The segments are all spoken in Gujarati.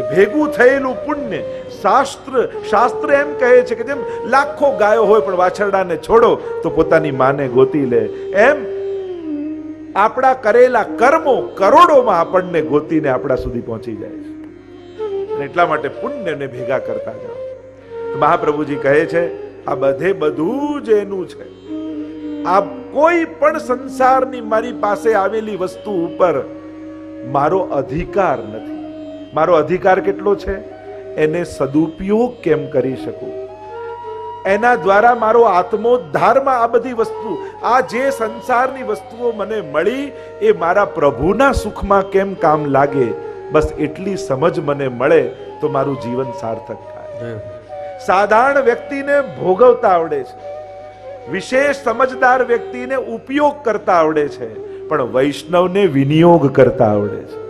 ભેગું થયેલું પુણ્ય. શાસ્ત્ર શાસ્ત્ર એમ કહે છે કે જેમ લાખો ગાયો હોય પણ વાછરડાને છોડો, તો પોતાની માને ગોતી લે. એમ આપણા કરેલા કર્મો કરોડોમાં આપણને ગોતીને આપણા સુધી પહોંચી જાય એટલા માટે પુણ્યને ભેગા કરતા જાઓ. મહાપ્રભુજી કહે છે, આ બધે બધું જ એનું છે. આ કોઈ પણ સંસારની મારી પાસે આવેલી વસ્તુ ઉપર મારો અધિકાર નથી. મારો અધિકાર કેટલો છે? એને સદુપયોગ કેમ કરી શકું? એના દ્વારા મારો આત્મોદ્ધારમાં આ બધી વસ્તુ આ જે સંસારની વસ્તુઓ મને મળી એ મારા પ્રભુના સુખમાં કેમ કામ લાગે? બસ એટલી સમજ મને મળે તો મારું જીવન સાર્થક થાય. સાધારણ વ્યક્તિને ભોગવતા આવડે છે. વિશેષ સમજદાર વ્યક્તિને ઉપયોગ કરતા આવડે છે. પણ વૈષ્ણવને વિનિયોગ કરતા આવડે છે.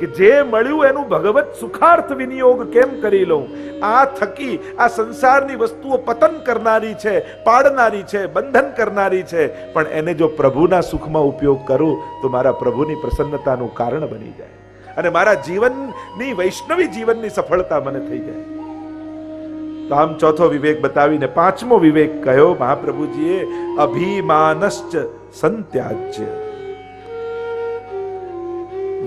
કે જે મળ્યું એનું ભગવત સુખાર્થ વિનિયોગ કેમ કરી લઉં? આ થકી આ સંસારની વસ્તુઓ પતન કરનારી છે, પાડનારી છે, બંધન કરનારી છે. પણ એને જો પ્રભુના સુખમાં ઉપયોગ કરું, તો મારા પ્રભુની પ્રસન્નતાનું કારણ બની જાય. અને મારા જીવનની, વૈષ્ણવી જીવનની સફળતા મને થઈ જાય. તો આમ ચોથો વિવેક બતાવીને પાંચમો વિવેક કહ્યો, મહાપ્રભુજીએ અભિમાનશ્ચ સંત્યાજ્ય.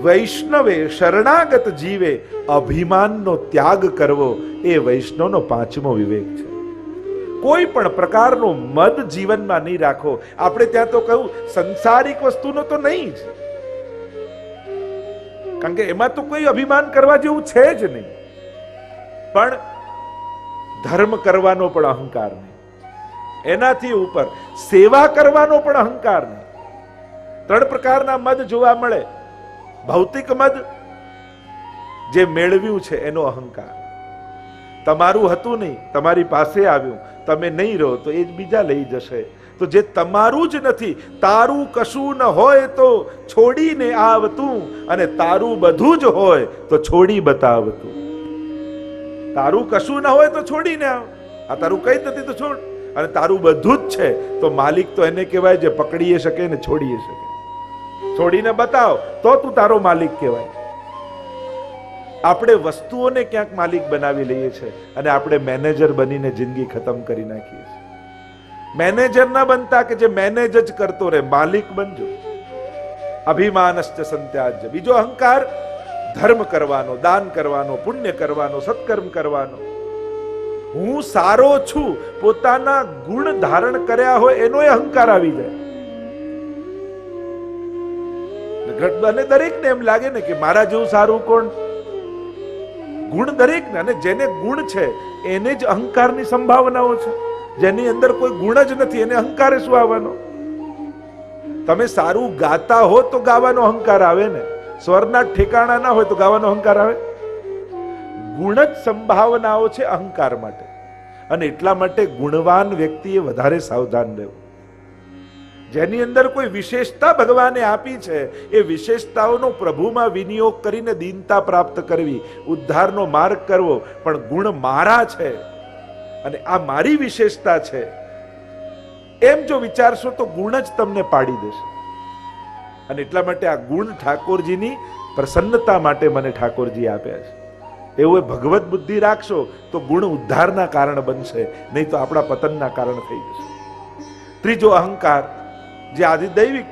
વૈષ્ણવે શરણાગત જીવે અભિમાનનો ત્યાગ કરવો એ વૈષ્ણવનો પાંચમો વિવેક છે. કોઈ પણ પ્રકારનો મદ જીવનમાં નહીં રાખો. આપણે ત્યાં તો કહ્યું, સંસારિક વસ્તુનો તો નહીં જ. કારણ કે એમાં તો કોઈ અભિમાન કરવા જેવું છે જ નહીં. પણ ધર્મ કરવાનો પણ અહંકાર નહીં. એનાથી ઉપર સેવા કરવાનો પણ અહંકાર નહીં. ત્રણ પ્રકારના મદ જોવા મળે. ભૌતિક મદ જે મેળવ્યું છે એનો અહંકાર. તમારું હતું નહીં, તમારી પાસે આવ્યું, તમે નહીં રહો તો એ જ બીજા લઈ જશે. તો જે તમારું જ નથી, તારું કશું ન હોય તો છોડીને આવતું અને તારું બધું જ હોય તો છોડી બતાવતું. તારું કશું ન હોય તો છોડીને આવ. આ તારું કઈ નથી તો છોડ. અને તારું બધું જ છે, તો માલિક તો એને કહેવાય જે પકડીએ શકે ને છોડીએ શકે. છોડીને બતાવ, તો તું તારો માલિક કહેવાય. આપણે વસ્તુઓને ક્યાંક માલિક બનાવી લઈએ છીએ અને આપણે મેનેજર બનીને જિંદગી ખતમ કરી નાખીએ છીએ. મેનેજર ના બનતા કે જે મેનેજ જ કરતો રહે, માલિક બનજો. અભિમાનશ્ચ સંત્યાજ બીજો અહંકાર, ધર્મ કરવાનો, દાન કરવાનો, પુણ્ય કરવાનો, સત્કર્મ કરવાનો. હું સારો છું, પોતાના ગુણ ધારણ કર્યા હોય એનો અહંકાર આવી જાય. અને દરેકને એમ લાગે ને કે મારા જેવું સારું કોણ? ગુણ દરેક ને અને જેને ગુણ છે, એને જ અહંકારની સંભાવનાઓ છે. જેની અંદર કોઈ ગુણ જ નથી, એને અહંકારે શું આવવાનો? તમે સારું ગાતા હો તો ગાવાનો અહંકાર આવે ને. સ્વરના ઠેકાણા ના હોય તો ગાવાનો અહંકાર આવે. ગુણ જ સંભાવનાઓ છે અહંકાર માટે. અને એટલા માટે ગુણવાન વ્યક્તિએ વધારે સાવધાન રહેવું. જેની અંદર કોઈ વિશેષતા ભગવાને આપી છે, એ વિશેષતાઓનો પ્રભુમાં વિનિયોગ કરીને દીનતા પ્રાપ્ત કરવી, ઉદ્ધારનો માર્ગ કરવો, પણ ગુણ મારા છે અને આ મારી વિશેષતા છે. એમ જો વિચારશો તો ગુણ જ તમને પાડી દેશે. અને એટલા માટે આ ગુણ ઠાકોરજીની પ્રસન્નતા માટે મને ઠાકોરજી આપ્યા છે. એવું ભગવત બુદ્ધિ રાખશો તો ગુણ ઉદ્ધારના કારણ બનશે, નહીં તો આપણા પતનના કારણ થઈ જશે. ત્રીજો અહંકાર જે આદિદૈવિક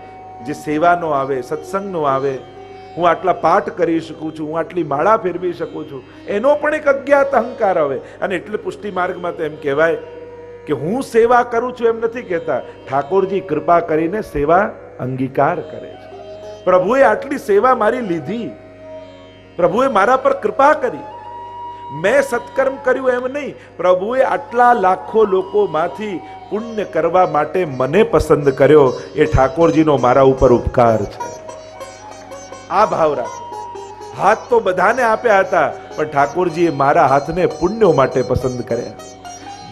જે સેવાનો આવે, સત્સંગનો આવે, હું આટલા પાઠ કરી શકું છું, હું આટલી માળા ફેરવી શકું છું, એનો પણ એક અજ્ઞાત અહંકાર આવે. અને એટલે પુષ્ટિ માર્ગમાં તો એમ કહેવાય કે હું સેવા કરું છું એમ નથી કહેતા. ઠાકોરજી કૃપા કરીને સેવા અંગીકાર કરે છે. પ્રભુએ આટલી સેવા મારી લીધી. પ્રભુએ મારા પર કૃપા કરી. મેં સત્કર્મ કર્યું એમ નહીં. પ્રભુએ આટલા લાખો લોકોમાંથી પુણ્ય કરવા માટે મને પસંદ કર્યો. એ ઠાકોરજીનો મારા ઉપર ઉપકાર છે. આ ભાવ રાખો. હાથ તો બધાને આપ્યા હતા, પણ ઠાકોરજીએ મારા હાથને પુણ્યો માટે પસંદ કર્યા.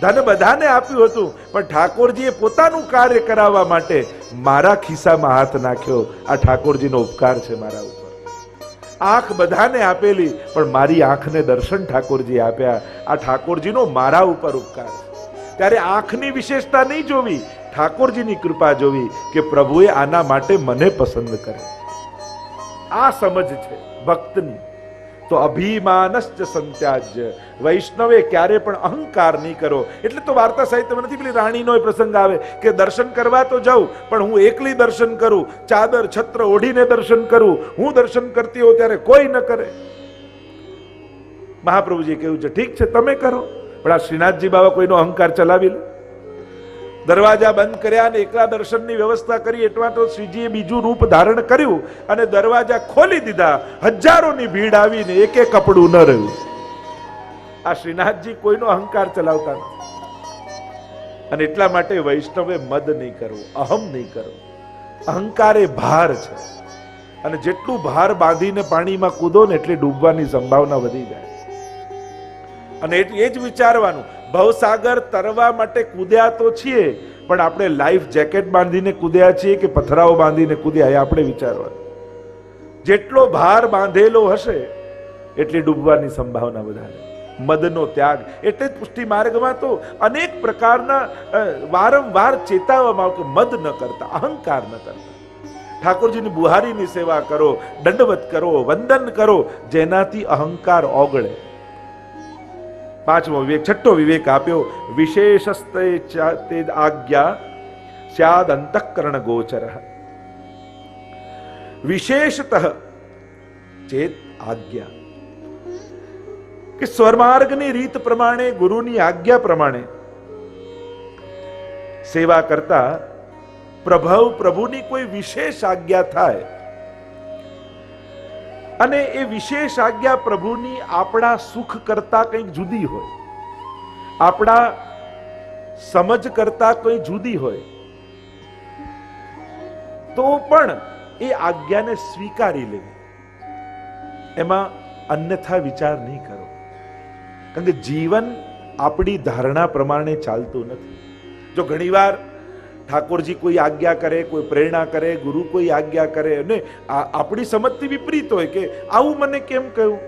ધન બધાને આપ્યું હતું, પણ ઠાકોરજીએ પોતાનું કાર્ય કરાવવા માટે મારા ખિસ્સામાં હાથ નાખ્યો. આ ઠાકોરજીનો ઉપકાર છે મારા ઉપર. આંખ બધાને આપેલી, પણ મારી આંખને દર્શન ઠાકોરજી આપ્યા. આ ઠાકોરજીનો મારા ઉપર ઉપકાર ત્યારે આંખની વિશેષતા નહીં જોવી, ઠાકોરજીની કૃપા જોવી કે પ્રભુએ આના માટે મને પસંદ કરે. આ સમજ છે ભક્તની. તો અભિમાનશ્ચ સંત્યાજ્ય. વૈષ્ણવે ક્યારે પણ અહંકાર નહીં કરો. એટલે તો વાર્તા સાહિત્યમાં નથી પેલી રાણીનો પ્રસંગ આવે કે દર્શન કરવા તો જાઉં, પણ હું એકલી દર્શન કરું, ચાદર, છત્ર ઓઢીને દર્શન કરું. હું દર્શન કરતી હોઉં ત્યારે કોઈ ન કરે. મહાપ્રભુજી કહ્યું છે, ઠીક છે, તમે કરો. પણ આ શ્રીનાથજી બાબા કોઈનો અહંકાર ચલાવી લે. દરવાજા બંધ કર્યા અને એકલા દર્શનની વ્યવસ્થા કરી, એટલા તો શ્રીજીએ બીજું રૂપ ધારણ કર્યું અને દરવાજા ખોલી દીધા. હજારોની ભીડ આવીને એક કપડું ન રહ્યું. આ શ્રીનાથજી કોઈનો અહંકાર ચલાવતા નથી. અને એટલા માટે વૈષ્ણવે મદ નહીં કરવું, અહમ નહીં કરવું. અહંકાર એ ભાર છે. અને જેટલું ભાર બાંધીને પાણીમાં કૂદો ને એટલી ડૂબવાની સંભાવના વધી જાય. અને એ જ વિચારવાનું ભવસાગર તરવા માટે કૂદ્યા તો છીએ, પણ આપણે લાઈફ જેકેટ બાંધીને કૂદ્યા છીએ કે પથરાઓ બાંધીને કૂદ્યા, એ આપણે વિચારવા જેટલો ભાર બાંધેલો હશે, એટલી ડૂબવાની સંભાવના વધારે. મદનો ત્યાગ, એટલે જ પુષ્ટિ માર્ગમાં તો અનેક પ્રકારના વારંવાર ચેતાવવામાં આવે કે મદ ન કરતા, અહંકાર ન કરતા. ઠાકોરજીની બુહારીની સેવા કરો, દંડવત કરો, વંદન કરો, જેનાથી અહંકાર ઓગળે. પાંચમો વિવેક છઠ્ઠો વિવેક આપ્યો વિશેષસ્તે ચા- તે આજ્ઞા સ્યાદ અંતઃકરણ ગોચર વિશેષતઃ ચેત આજ્ઞા કે સ્વર્માર્ગની રીત પ્રમાણે ગુરુની આજ્ઞા પ્રમાણે સેવા કરતા પ્રભવ પ્રભુની કોઈ વિશેષ આજ્ઞા થાય અને એ વિશેષ આજ્ઞા પ્રભુની આપણા સુખ કરતા કંઈક જુદી હોય. આપણા સમજ કરતા કંઈ જુદી હોય. તો પણ એ આજ્ઞાને સ્વીકારી લેવી એમાં અન્યથા વિચાર નહીં કરો. કારણ કે જીવન આપણી ધારણા પ્રમાણે ચાલતું નથી. જો ઘણીવાર ઠાકોરજી કોઈ આજ્ઞા કરે, કોઈ પ્રેરણા કરે, ગુરુ કોઈ આજ્ઞા કરે. અને આપણી સમજથી વિપરીત હોય કે આવું મને કેમ કહ્યું?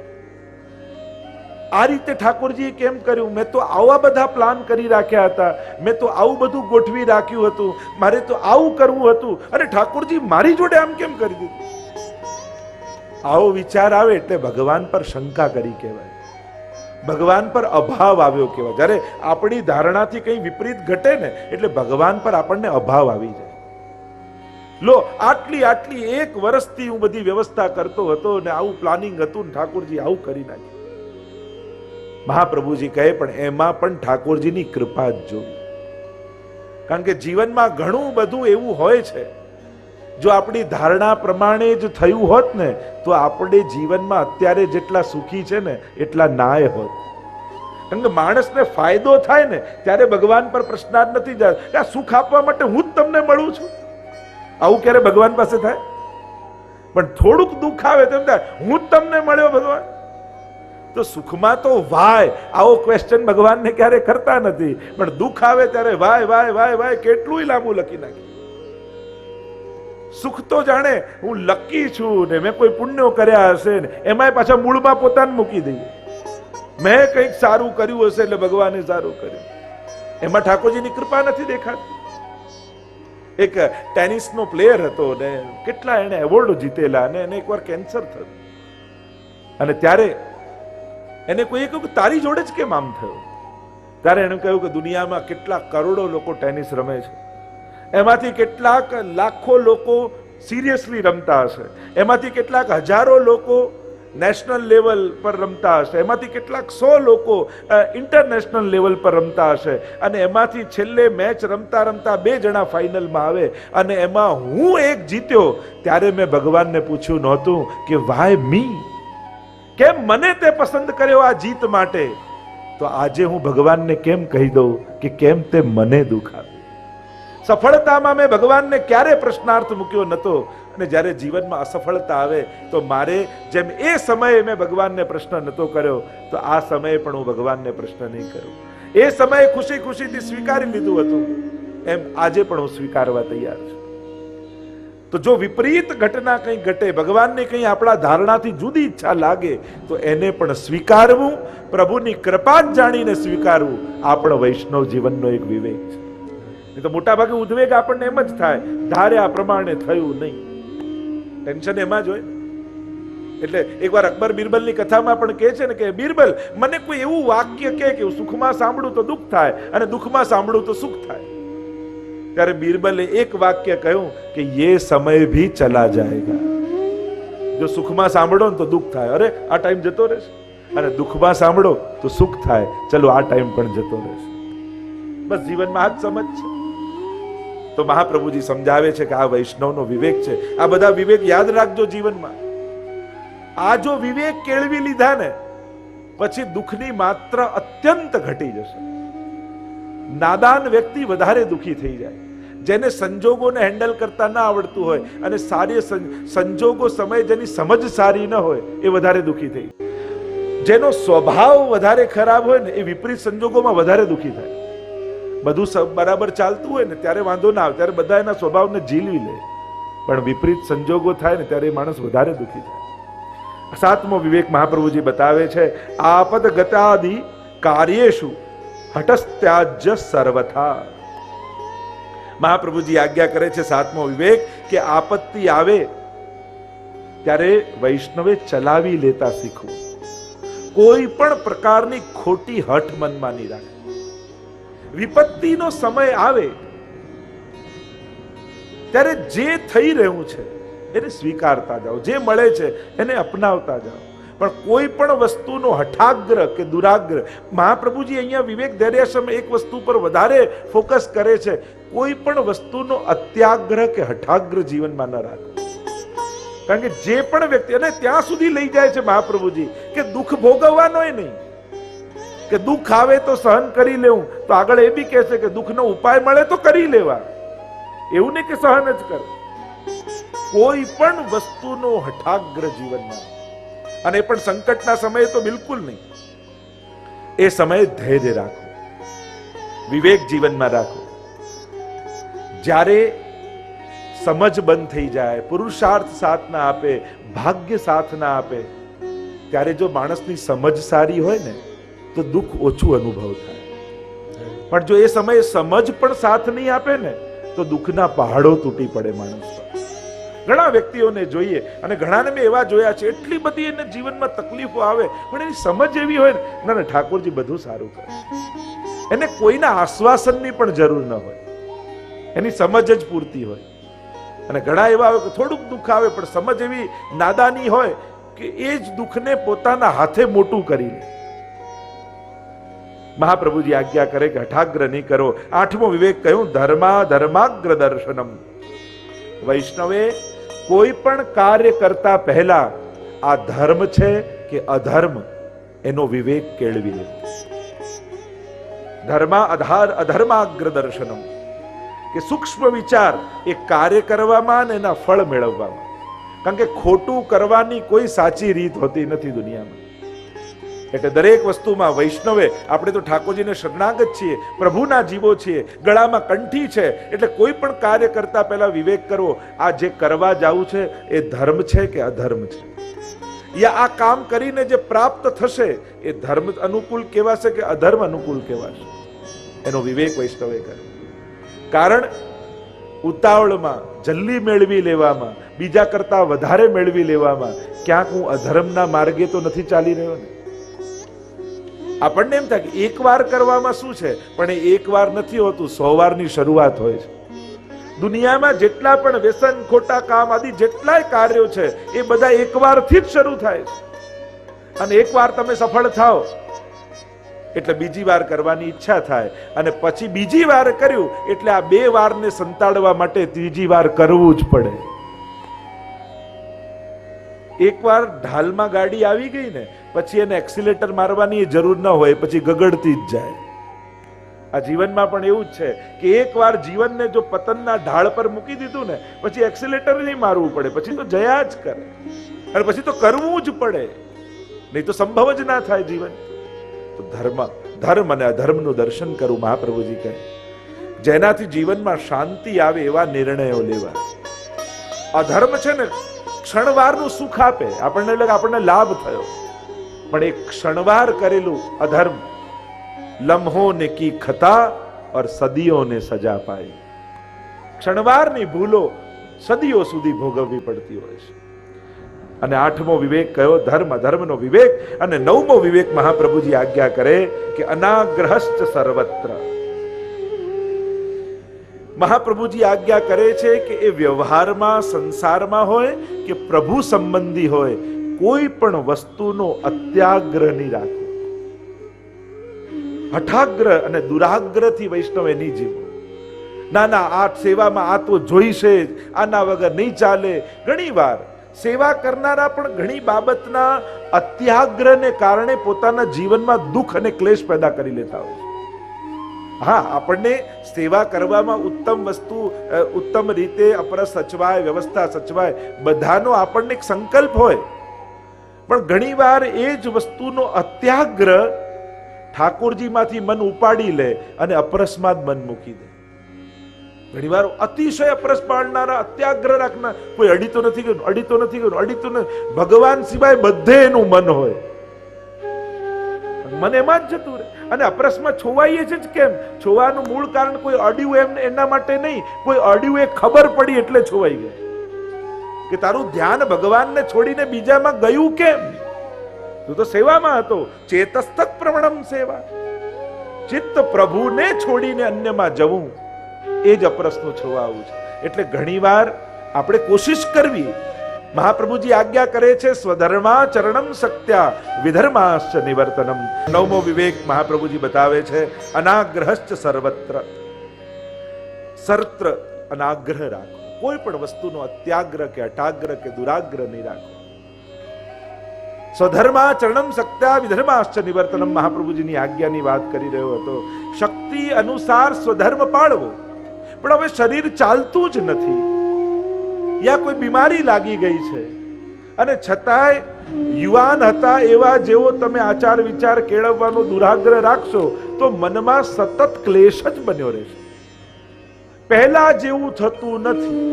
આ રીતે ઠાકોરજીએ કેમ કર્યું? મેં તો આવા બધા પ્લાન કરી રાખ્યા હતા. મેં તો આવું બધું ગોઠવી રાખ્યું હતું. મારે તો આવું કરવું હતું. અને ઠાકોરજી મારી જોડે આમ કેમ કરી દીધું? આવો વિચાર આવે એટલે ભગવાન પર શંકા કરી કહેવાય. ભગવાન પર અભાવ આવ્યો કહેવાય. જ્યારે આપણી ધારણાથી કંઈ વિપરીત ઘટે ને, એટલે ભગવાન પર આપણને અભાવ આવી જાય. લો, આટલી આટલી એક વર્ષથી હું બધી વ્યવસ્થા કરતો હતો ને આવું પ્લાનિંગ હતું ને ઠાકોરજી આવું કરી નાખ્યું. મહાપ્રભુજી કહે, પણ એમાં પણ ઠાકોરજીની કૃપા જ જોવી. કારણ કે જીવનમાં ઘણું બધું એવું હોય છે જો આપણી ધારણા પ્રમાણે જ થયું હોત ને, તો આપણે જીવનમાં અત્યારે જેટલા સુખી છે ને, એટલા નાય હોત. કારણ કે માણસને ફાયદો થાય ને, ત્યારે ભગવાન પર પ્રશ્નાર્થ નથી જાય. કે આ સુખ આપવા માટે હું જ તમને મળું છું. આવું ક્યારે ભગવાન પાસે થાય? પણ થોડુંક દુઃખ આવે તેમ થાય, હું જ તમને મળ્યો ભગવાન. તો સુખમાં તો વાય. આવો ક્વેશ્ચન ભગવાનને ક્યારે કરતા નથી. પણ દુઃખ આવે ત્યારે વાય વાય વાય વાય કેટલું લાંબુ લખી નાખે સુખ તો જાણે. હું લકી છું ને મેં કોઈ પુણ્યો કર્યા હશે ને. એમાંય પાછા મૂળમાં પોતાને મૂકી દઈએ. મેં કંઈક સારું કર્યું હશે એટલે ભગવાને સારું કર્યું. એમાં ઠાકોરજીની કૃપા નથી દેખાતી. એક ટેનિસનો પ્લેયર હતો ને, કેટલા એને એવોર્ડ જીતેલા અને એને એકવાર કેન્સર થયું. અને ત્યારે એને કોઈએ કહ્યું કે તારી જોડે જ કેમ આમ થયું? ત્યારે એણે કહ્યું કે દુનિયામાં કેટલા કરોડો લોકો ટેનિસ રમે છે. એમાંથી કેટલાક લાખો લોકો સિરિયસલી રમતા હશે. એમાંથી કેટલાક હજારો લોકો નેશનલ લેવલ પર રમતા હશે. એમાંથી કેટલાક સો લોકો ઇન્ટરનેશનલ લેવલ પર રમતા હશે. અને એમાંથી છેલ્લે મેચ રમતા રમતા બે જણા ફાઇનલમાં આવે અને એમાં હું એક જીત્યો ત્યારે મેં ભગવાનને પૂછ્યું નહોતું કે વાય મી કેમ મને તે પસંદ કર્યો આ જીત માટે? તો આજે હું ભગવાનને કેમ કહી દઉં કે, કેમ તે મને દુઃખ સફળતામાં મેં ભગવાનને ક્યારે પ્રશ્નાર્થ મૂક્યો નતો? અને જ્યારે જીવનમાં અસફળતા આવે, તો મારે જેમ એ સમયે મેં ભગવાનને પ્રશ્ન નતો કર્યો, તો આ સમયે પણ હું ભગવાનને પ્રશ્ન નહીં કરું. એ સમયે ખુશી ખુશીથી સ્વીકારી લીધું હતું. એમ આજે પણ હું સ્વીકારવા તૈયાર છું. તો જો વિપરીત ઘટના કંઈ ઘટે, ભગવાનને કંઈ આપણા ધારણાથી જુદી ઈચ્છા લાગે, તો એને પણ સ્વીકારવું, પ્રભુની કૃપા જ જાણીને સ્વીકારવું આપણો વૈષ્ણવ જીવનનો એક વિવેક છે. નહીં તો મોટા ભાગે ઉદ્વેગ આપણને એમ જ થાય ધાર્યા પ્રમાણે થયું નહીં. ટેન્શન એમાં જ હોય. એટલે એકવાર અકબર બિરબલની કથામાં પણ કહે છે ને કે, બિરબલ, મને કોઈ એવું વાક્ય કહે કે સુખમાં સાંભળું તો દુઃખ થાય અને દુઃખમાં સાંભળું તો સુખ થાય. ત્યારે બિરબલે એક વાક્ય કહ્યું કે એ સમય ભી ચલા જાયગા. જો સુખમાં સાંભળો ને તો દુઃખ થાય. અરે, આ ટાઈમ જતો રહેશે. અને દુઃખમાં સાંભળો તો સુખ થાય. ચલો, આ ટાઈમ પણ જતો રહેશે. બસ જીવનમાં આ જ સમજ છે. તો મહાપ્રભુજી સમજાવે છે કે આ વૈષ્ણવનો વિવેક છે. આ બધા વિવેક યાદ રાખજો જીવનમાં. આ જો વિવેક કેળવી લીધા ને, પછી દુઃખની માત્ર અત્યંત ઘટી જશે. નાદાન વ્યક્તિ વધારે દુઃખી થઈ જાય. જેને સંજોગોને હેન્ડલ કરતા ના આવડતું હોય અને સારી સંજોગો સમય જેની સમજ સારી ન હોય, એ વધારે દુઃખી થઈ જેનો સ્વભાવ વધારે ખરાબ હોય ને, એ વિપરીત સંજોગોમાં વધારે દુઃખી થાય. બધું બરાબર ચાલતું હોય ને, ત્યારે વાંધો ના આવે. ત્યારે બધા એના સ્વભાવને ઝીલવી લે. પણ વિપરીત સંજોગો થાય ને, ત્યારે માણસ વધારે દુઃખી થાય સાતમો વિવેક મહાપ્રભુજી બતાવે છે, આપદ ગતાદિ કાર્યેશુ હટસ્ત્યાજ સર્વથા. મહાપ્રભુજી આજ્ઞા કરે છે સાતમો વિવેક કે આપત્તિ આવે, ત્યારે વૈષ્ણવે ચલાવી લેતા શીખવું. કોઈ પણ પ્રકારની ખોટી હઠ મનમાં નહીં રાખે. વિપત્તિનો સમય આવે, ત્યારે જે થઈ રહ્યું છે, એને સ્વીકારતા જાઓ. જે મળે છે, એને અપનાવતા જાઓ. પણ કોઈ પણ વસ્તુનો હઠાગ્રહ કે દુરાગ્રહ મહાપ્રભુજી અહીંયા વિવેક દરિયાશ્રમ એક વસ્તુ પર વધારે ફોકસ કરે છે. કોઈ પણ વસ્તુનો અત્યાગ્રહ કે હઠાગ્રહ જીવનમાં ન રાખો. કારણ કે જે પણ વ્યક્તિ, અને ત્યાં સુધી લઈ જાય છે મહાપ્રભુજી, કે દુઃખ ભોગવવાનો નહીં. કે દુઃખ આવે તો સહન કરી લેવું. તો આગળ એ બી કહેશે કે દુઃખનો ઉપાય મળે તો કરી લેવા. એવું નહીં કે સહન જ કર. કોઈ પણ વસ્તુનો હઠાગ્ર જીવનમાં. અને એ પણ સંકટના સમયે તો બિલકુલ નહીં. એ સમયે ધૈર્ય રાખો. વિવેક જીવનમાં રાખો. જ્યારે સમજ બંધ થઈ જાય, પુરુષાર્થ સાથ ના આપે, ભાગ્ય સાથ ના આપે, ત્યારે જો માણસની સમજ સારી હોય ને તો દુઃખ ઓછું અનુભવ થાય. પણ જો એ સમયે સમજ પણ સાથ નહીં આપે ને, તો દુઃખના પહાડો તૂટી પડે માણસ ઘણા વ્યક્તિઓને જોઈએ, અને ઘણાને મેં એવા જોયા છે, એટલી બધી એને જીવનમાં તકલીફો આવે, પણ એની સમજ એવી હોય ને, ના ઠાકોરજી બધું સારું કરે. એને કોઈના આશ્વાસનની પણ જરૂર ન હોય. એની સમજ જ પૂરતી હોય. અને ઘણા એવા હોય કે થોડુંક દુઃખ આવે, પણ સમજ એવી નાદાની હોય કે એ જ દુઃખને પોતાના હાથે મોટું કરી લે. મહાપ્રભુજી આજ્ઞા કરે કે હઠાગ્ર નહીં કરો. આઠમો વિવેક કહ્યું, ધર્મા ધર્માગ્ર દર્શનમ. વૈષ્ણવે કોઈ પણ કાર્ય કરતા પહેલા આ ધર્મ છે કે અધર્મ એનો વિવેક કેળવી લેવો ધર્મા અધાર અધર્માગ્ર દર્શનમ. કે સૂક્ષ્મ વિચાર એ કાર્ય કરવામાં અને એના ફળ મેળવવામાં. કારણ કે ખોટું કરવાની કોઈ સાચી રીત હોતી નથી દુનિયામાં. એટલે દરેક વસ્તુમાં વૈષ્ણવે, આપણે તો ઠાકોરજીને શરણાગત છીએ, પ્રભુના જીવો છીએ, ગળામાં કંઠી છે, એટલે કોઈ પણ કાર્ય કરતા પહેલા વિવેક કરવો. આ જે કરવા જવું છે, એ ધર્મ છે કે અધર્મ છે? યા આ કામ કરીને જે પ્રાપ્ત થશે, એ ધર્મ અનુકૂળ કહેવાશે કે અધર્મ અનુકૂળ કહેવાશે? એનો વિવેક વૈષ્ણવે કર્યો કારણ ઉતાવળમાં જલ્દી મેળવી લેવામાં, બીજા કરતા વધારે મેળવી લેવામાં, ક્યાંક હું અધર્મના માર્ગે તો નથી ચાલી રહ્યો ને? આપણને એમ થાય કે એક વાર કરવામાં શું છે? પણ એ એક વાર નથી હોતું, સો વારની શરૂઆત હોય છે. દુનિયામાં જેટલા પણ વ્યસન, ખોટા કામ આદિ જેટલાય કાર્યો છે, એ બધા એક વારથી જ શરૂ થાય અને એક વાર તમે સફળ થાઓ, એટલે બીજી વાર કરવાની ઈચ્છા થાય. અને પછી બીજી વાર કર્યું, એટલે આ બે વારને સંતાડવા માટે ત્રીજી વાર કરવું જ પડે. એકવાર ઢાલમાં ગાડી આવી ગઈ ને પછી એને એક્સિલેટર મારવાની જરૂર ન હોય, પછી ગગડતી જ જાય. આ જીવનમાં પણ એવું જ છે કે એકવાર જીવનને જો પતનના ઢાળ પર મૂકી દીધું ને, પછી એક્સિલેટર નહીં મારવું પડે, પછી તો જયા જ કરે. અને પછી તો કરવું જ પડે. નહીં તો સંભવ જ ના થાય જીવન. તો ધર્મ ધર્મ અને અધર્મનું દર્શન કરવું મહાપ્રભુજી કહે. જેનાથી જીવનમાં શાંતિ આવે એવા નિર્ણયો લેવા. અધર્મ છે ને, ક્ષણવારનું સુખ આપે. આપણને એટલે આપણને લાભ થયો. પણ એક ક્ષણવાર કરેલું અધર્મ લમ્હો ને કી ખતા ઓર સદીઓ ને સજા પાઈ. ક્ષણવારની ભૂલો સદીઓ સુધી ભોગવવી પડતી હોય છે. અને આઠમો વિવેક કયો? ધર્મ ધર્મનો વિવેક અને નવમો વિવેક મહાપ્રભુજી આજ્ઞા કરે કે અનાગ્રહસ્થ સર્વત્ર. મહાપ્રભુજી આજ્ઞા કરે છે કે એ વ્યવહારમાં, સંસારમાં હોય કે પ્રભુ સંબંધી હોય કોઈ પણ વસ્તુનો અત્યાગ્રહ નહીં રાખવો હઠાગ્રહ અને દુરાગ્રથી વૈષ્ણવ એની જીવો. ના ના આ સેવામાં આ તો જોઈશે જ આના વગર નહીં ચાલે. ઘણી વાર સેવા કરનારા પણ ઘણી બાબતના અત્યાગ્રહને કારણે પોતાના જીવનમાં દુઃખ અને ક્લેશ પેદા કરી લેતા હોય છે. હા, આપણને સેવા કરવામાં ઉત્તમ વસ્તુ ઉત્તમ રીતે અપરસ સચવાય, વ્યવસ્થા સચવાય, બધાનો આપણને એક સંકલ્પ હોય. પણ ઘણીવાર એ જ વસ્તુનો અત્યાગ્રહ ઠાકોરજીમાંથી મન ઉપાડી લે અને અપરસમાં મન મૂકી દે. ઘણીવાર અતિશય અપરસ પાડનારા અત્યાગ્ર રાખનાર કોઈ અડીતો નથી ગયું, અડીતો નથી ગયું, અડીતો ભગવાન સિવાય બધે એનું મન હોય. મન એમાં જ જતું રહે. અને અપરસમાં છોવાઈએ છે જ કેમ? છોવાનું મૂળ કારણ કોઈ અડ્યું એમ એના માટે નહીં. કોઈ અડ્યું એ ખબર પડી એટલે છોવાઈ ગયા. કે તારું ધ્યાન ભગવાનને છોડીને બીજામાં ગયું કેમ? તું તો સેવામાં હતો. ચેતસ્તક પ્રવણમ સેવા. ચિત્ત પ્રભુને છોડીને અન્યમાં જવું એ જ અપરસનું છોવાવું છે. એટલે ઘણીવાર આપણે કોશિશ કરવી. મહાપ્રભુજી આજ્ઞા કરે છે, સ્વધર્મા ચરણમ સત્યા વિધર્માશ્ચ નિવર્તનમ. નવમો વિવેક મહાપ્રભુજી બતાવે છે, અનાગ્રહશ્ચ સર્વત્ર. સર્ત્ર અનાગ્રહ રાખો. કોઈ પણ વસ્તુનો અત્યાગ્રહ કે અટાગ્ર કે દુરાગ્રહ નહીં રાખો. સ્વધર્મા ચરણમ સત્યા વિધર્માશ્ચ નિવર્તનમ. મહાપ્રભુજીની આજ્ઞાની વાત કરી રહ્યો હતો. શક્તિ અનુસાર સ્વધર્મ પાળવો. પણ હવે શરીર ચાલતું જ નથી. યા કોઈ બીમારી લાગી ગઈ છે? અને છતાંય યુવાન હતા એવા જેવો તમે આચાર વિચાર કેળવવાનો દુરાગ્રહ રાખશો, તો મનમાં સતત ક્લેશ જ બન્યો રહેશે. પહેલા જેવું થતું નથી.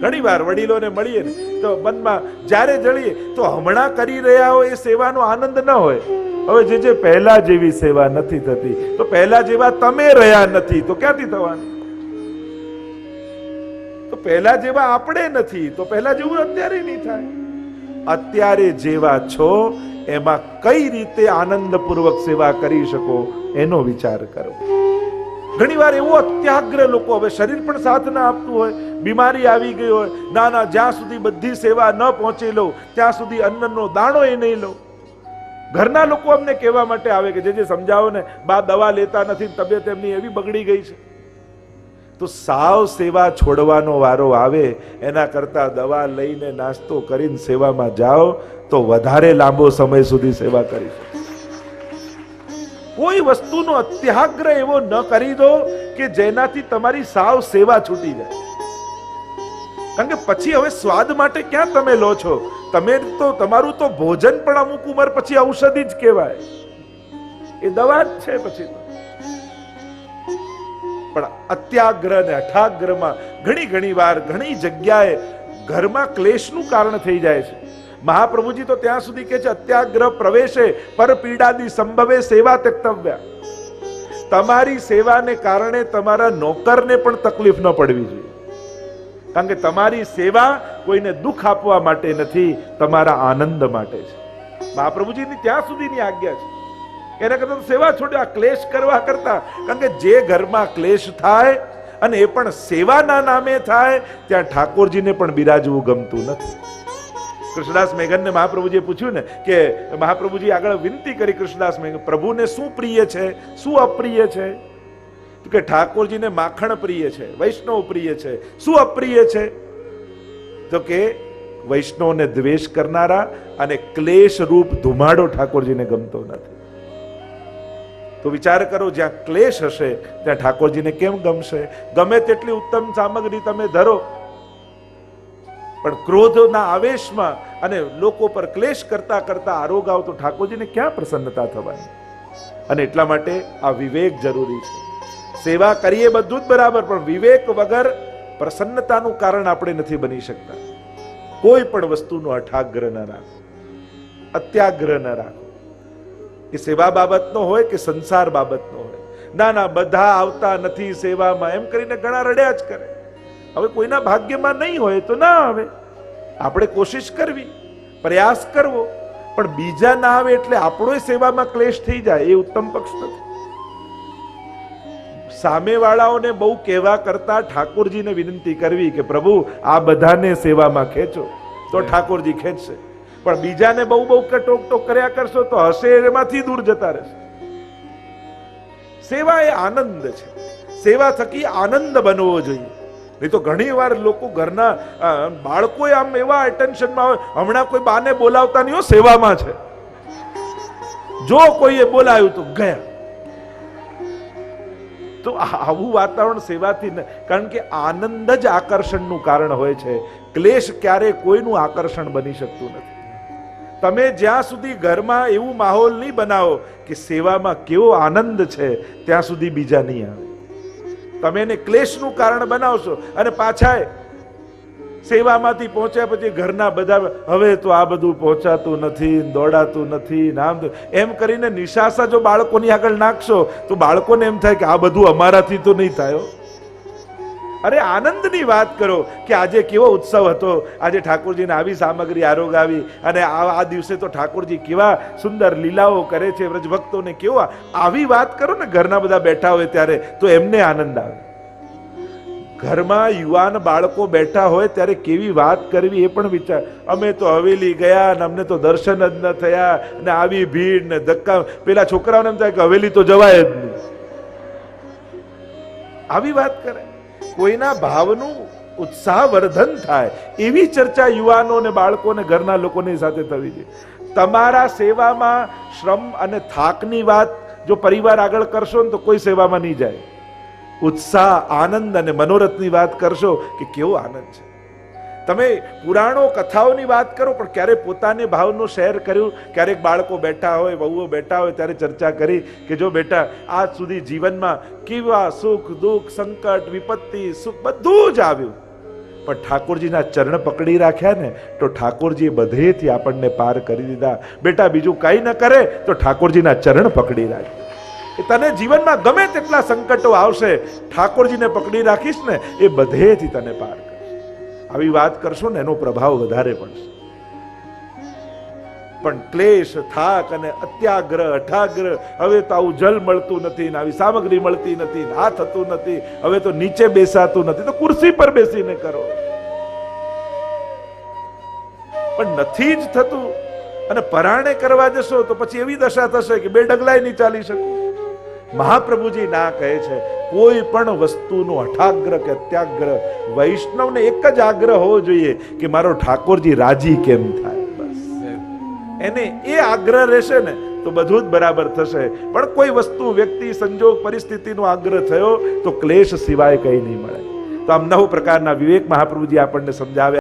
ઘણી વાર વડીલોને મળીએ ને તો મનમાં જ્યારે જળીએ તો હમણાં કરી રહ્યા હોય એ સેવાનો આનંદ ન હોય. હવે જે જે પહેલા જેવી સેવા નથી થતી, તો પહેલા જેવા તમે રહ્યા નથી, તો ક્યાંથી થવાનું? તો પહેલા જેવા આપણે નથી, તો પહેલા જેવું અત્યારે નહીં થાય. અત્યારે જેવા છો, એમાં કઈ રીતે આનંદપૂર્વક સેવા કરી શકો, એનો વિચાર કરો. ઘણીવાર એવો અત્યાગ્ર લોકો હવે શરીર પણ સાથ ના આપતું હોય, બીમારી આવી ગઈ હોય ના ના જ્યાં સુધી બધી સેવા ન પહોંચી લઉં, ત્યાં સુધી અન્નનો દાણો એ નહીં લઉં. ઘરના લોકો અમને કહેવા માટે આવે કે જે જે સમજાવો ને, બા, દવા લેતા નથી, તબિયત એમની એવી બગડી ગઈ છે. તો સાવ સેવા છોડવાનો વારો આવે, એના કરતા દવા લઈને નાસ્તો કરીને સેવામાં જાઓ, તો વધારે લાંબો સમય સુધી સેવા કરી શકો. કોઈ વસ્તુનો અત્યાગ્રહ એવો ન કરી દો કે જેનાથી તમારી સાવ સેવા છૂટી જાય. કારણ કે પછી હવે સ્વાદ માટે ક્યાં તમે લો છો? તમે તો, તમારું તો ભોજન પણ અમુક ઉંમર પછી ઔષધિ જ કહેવાય. એ દવા જ છે પછી પણ અત્યાગ્રહ ને અઠાગ્રહમાં ઘણી ઘણી વાર ઘણી જગ્યાએ ઘરમાં ક્લેશનું કારણ થઈ જાય છે. મહાપ્રભુજી તો ત્યાં સુધી કે છે, અત્યાગ્રહ પ્રવેશે, પર પીડાદી સંભવે સેવા ત્યક્તવ્ય તમારી સેવાને કારણે તમારા નોકરને પણ તકલીફ ન પડવી જોઈએ. કારણ કે તમારી સેવા કોઈને દુઃખ આપવા માટે નથી, તમારા આનંદ માટે છે. મહાપ્રભુજીની ત્યાં સુધીની આજ્ઞા છે. એના કરતા સેવા છોડ્યો આ ક્લેશ કરવા કરતા, કારણ કે જે ઘરમાં ક્લેશ થાય અને એ પણ સેવાના નામે થાય, ત્યાં ઠાકોરજીને પણ બિરાજવું ગમતું નથી. કૃષ્ણદાસ મેઘનને મહાપ્રભુજીએ પૂછ્યું ને કે મહાપ્રભુજી આગળ વિનંતી કરી કૃષ્ણદાસ મેઘન, પ્રભુને શું પ્રિય છે? શું અપ્રિય છે? કે, ઠાકોરજીને માખણ પ્રિય છે, વૈષ્ણવ પ્રિય છે. શું અપ્રિય છે? તો કે, વૈષ્ણવને દ્વેષ કરનારા અને ક્લેશ રૂપ ધુમાડો ઠાકોરજીને ગમતો નથી. તો વિચાર કરો, જ્યાં ક્લેશ હશે, ત્યાં ઠાકોરજીને કેમ ગમશે? ગમે તેટલી ઉત્તમ સામગ્રી તમે ધરો પણ ક્રોધના આવેશમાં અને લોકો પર ક્લેશ કરતા કરતા આરોગાવ તો ઠાકોરજીને ક્યાં પ્રસન્નતા થવાની? અને એટલા માટે આ વિવેક જરૂરી છે. સેવા કરીએ બધું જ બરાબર, પણ વિવેક વગર પ્રસન્નતાનું કારણ આપણે નથી બની શકતા. કોઈ પણ વસ્તુનો અઠાગ્રહ ન રાખો, અત્યાગ્રહ ન રાખો. એ સેવા બાબતનો હોય કે સંસાર બાબતનો હોય? ના ના, બધા આવતા નથી સેવામાં, એમ કરીને ઘણા રડ્યા જ કરે. હવે કોઈના ભાગ્યમાં નહીં હોય તો ના આવે. આપણે કોશિશ કરવી પ્રયાસ કરવો પણ બીજા ના આવે એટલે આપણો સેવામાં ક્લેશ થઈ જાય એ ઉત્તમ પક્ષ નથી. સામેવાળાઓને બહુ કહેવા કરતા ઠાકોરજીને વિનંતી કરવી કે પ્રભુ આ બધાને સેવામાં ખેંચો. તો ઠાકોરજી ખેંચશે. પણ બીજાને બહુ બહુ ટોક ટોક કર્યા કરશો તો હશે એમાંથી દૂર જતા રહેશે. સેવા એ આનંદ છે. સેવા થકી આનંદ બનવો જોઈએ. નહીં તો ઘણી વાર લોકો ઘરના બાળકોએ બાળકો આમ એવા અટેન્શનમાં હોય, હમણાં કોઈ બાને બોલાવતા નહીં હો, સેવામાં છે. જો કોઈએ બોલાવ્યું તો ગયા. તો આવું વાતાવરણ સેવાથી કારણ કે આનંદ જ આકર્ષણનું કારણ હોય છે. ક્લેશ ક્યારે કોઈનું આકર્ષણ બની શકતું નથી. તમે જ્યાં સુધી ઘરમાં એવું માહોલ નહીં બનાવો કે સેવામાં કેવો આનંદ છે, ત્યાં સુધી બીજા નહીં આવે. તમે એને ક્લેશનું કારણ બનાવશો અને પાછા સેવામાંથી પહોંચ્યા પછી ઘરના બધા હવે તો આ બધું પહોંચાતું નથી, દોડાતું નથી, નામ એમ કરીને નિશાસા જો બાળકોની આગળ નાખશો, તો બાળકોને એમ થાય કે આ બધું અમારાથી તો નહીં થાય. અરે આનંદની વાત કરો કે આજે કેવો ઉત્સવ હતો. આજે ઠાકોરજીને આવી સામગ્રી આરોગાવી અને આ દિવસે તો ઠાકોરજી કેવા સુંદર લીલાઓ કરે છે વ્રજ કેવા આવી વાત કરો ને ઘરના બધા બેઠા હોય ત્યારે તો એમને આનંદ આવે. ઘરમાં યુવાન બાળકો બેઠા હોય ત્યારે કેવી વાત કરવી એ પણ વિચાર અમે તો હવેલી ગયા અને અમને તો દર્શન જ ન થયા ને આવી ભીડ ને ધક્કા પેલા છોકરાઓને એમ થાય કે હવેલી તો જવાય જ નહીં. આવી વાત કરે. કોઈના ભાવનું ઉત્સાહવર્ધન થાય એવી ચર્ચા યુવાનો અને બાળકો અને ઘરના લોકોની સાથે થવી જોઈએ. તમારા સેવામાં શ્રમ અને થાકની વાત જો પરિવાર આગળ કરશો ને તો કોઈ સેવામાં નહીં જાય. ઉત્સાહ, આનંદ અને મનોરથની વાત કરશો કે કેવો આનંદ છે. તમે પુરાણો, કથાઓની વાત કરો, પણ ક્યારે પોતાને ભાવનું શેર કર્યું? ક્યારેક બાળકો બેઠા હોય, વહુઓ બેઠા હોય, ત્યારે ચર્ચા કરી કે જો બેટા, આજ સુધી જીવનમાં કેવા સુખ, દુઃખ, સંકટ, વિપત્તિ, સુખ બધું જ આવ્યું. પણ ઠાકોરજીના ચરણ પકડી રાખ્યા ને, તો ઠાકોરજીએ બધેથી આપણને પાર કરી દીધા. બેટા, બીજું કંઈ ન કરે, તો ઠાકોરજીના ચરણ પકડી રાખ્યા એ તને જીવનમાં ગમે તેટલા સંકટો આવશે, ઠાકોરજીને પકડી રાખીશ ને, એ બધેથી તને પાર આવી વાત કરશો ને, એનો પ્રભાવ વધારે પડશે. પણ ક્લેશ, થાક અને અત્યાગ્રહ, અઠાગ્રહ, હવે તો આવું જલ મળતું નથી ને, આવી સામગ્રી મળતી નથી આ થતું નથી, હવે તો નીચે બેસાતું નથી, તો ખુરશી પર બેસીને કરો. પણ નથી જ થતું. અને પરાણે કરવા જશો તો પછી એવી દશા થશે કે બે ડગલાય નહીં ચાલી શકો. મહાપ્રભુજી ના કહે છે, કોઈ પણ વસ્તુનો અઠાગ્રહ કે અત્યાગ્રહ વૈષ્ણવને એક જ આગ્રહ હોવો જોઈએ કે મારો ઠાકોરજી રાજી કેમ થાય. બસ. એને એ આગ્રહ રહેશે ને, તો બધું જ બરાબર થશે. પણ કોઈ વસ્તુ, વ્યક્તિ, સંજોગ, પરિસ્થિતિનો આગ્રહ થયો, તો ક્લેશ સિવાય કંઈ નહીં મળે. તો આમ નવ પ્રકારના વિવેક મહાપ્રભુજી આપણને સમજાવ્યા.